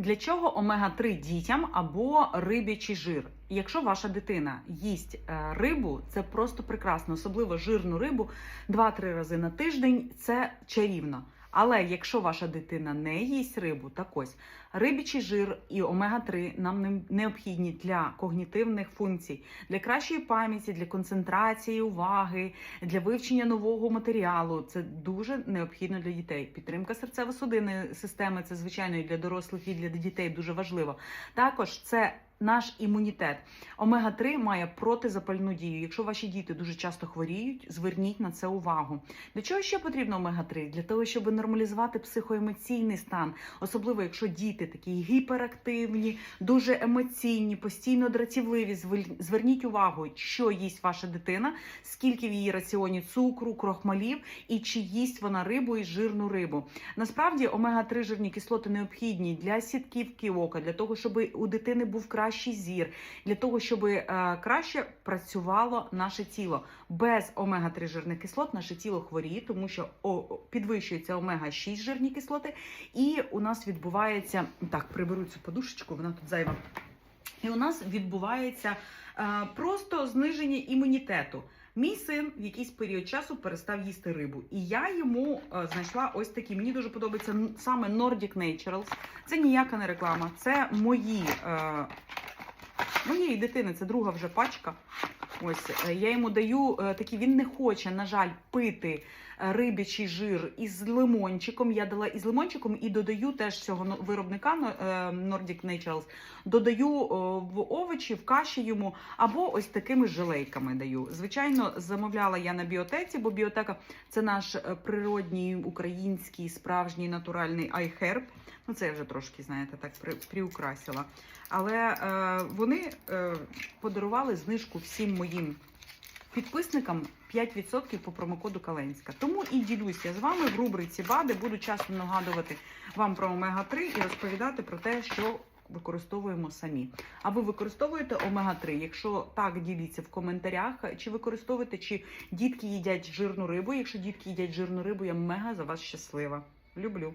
Для чого омега-3 дітям або рибячий жир? Якщо ваша дитина їсть е, рибу, це просто прекрасно, особливо жирну рибу 2-3 рази на тиждень це чарівно. Але якщо ваша дитина не їсть рибу, так ось рибічий жир і омега-3 нам необхідні для когнітивних функцій, для кращої пам'яті, для концентрації уваги, для вивчення нового матеріалу. Це дуже необхідно для дітей. Підтримка серцево-судинної системи це звичайно і для дорослих, і для дітей дуже важливо. Також це наш імунітет. Омега-3 має протизапальну дію. Якщо ваші діти дуже часто хворіють, зверніть на це увагу. Для чого ще потрібно омега-3? Для того, щоб нормалізувати психоемоційний стан, особливо якщо діти такі гіперактивні, дуже емоційні, постійно дратівливі. Зверніть увагу, що їсть ваша дитина, скільки в її раціоні цукру, крохмалів і чи їсть вона рибу і жирну рибу. Насправді омега-3 жирні кислоти необхідні для сітківки ока, для того, щоб у дитини був кращий зір, для того, щоб е, краще працювало наше тіло. Без омега-3 жирних кислот наше тіло хворіє, тому що підвищується омега-6 жирні кислоти, і у нас відбувається так, приберу цю подушечку, вона тут зайва. І у нас відбувається е, просто зниження імунітету. Мій син в якийсь період часу перестав їсти рибу, і я йому е, знайшла ось такі. Мені дуже подобається саме Nordic Naturals. Це ніяка не реклама, це мої е, моєї дитини. Це друга вже пачка. Ось е, я йому даю е, такі. Він не хоче, на жаль, пити е, рибячий жир із лимончиком. Я дала із лимончиком і додаю теж цього виробника Nordic Naturals. Додаю в овочі, в каші йому, або ось такими жилейками даю. Звичайно, замовляла я на біотеці, бо біотека це наш природній український справжній натуральний iHerb. Ну, це я вже трошки, знаєте, так при, приукрасила. Але е, вони е, подарували знижку всім моїм підписникам 5% по промокоду Каленська. Тому і ділюся з вами в рубриці БАДи. Буду часто нагадувати вам про омега-3 і розповідати про те, що використовуємо самі. А ви використовуєте омега-3? Якщо так, діліться в коментарях, чи використовуєте, чи дітки їдять жирну рибу. Якщо дітки їдять жирну рибу, я мега за вас щаслива. Люблю.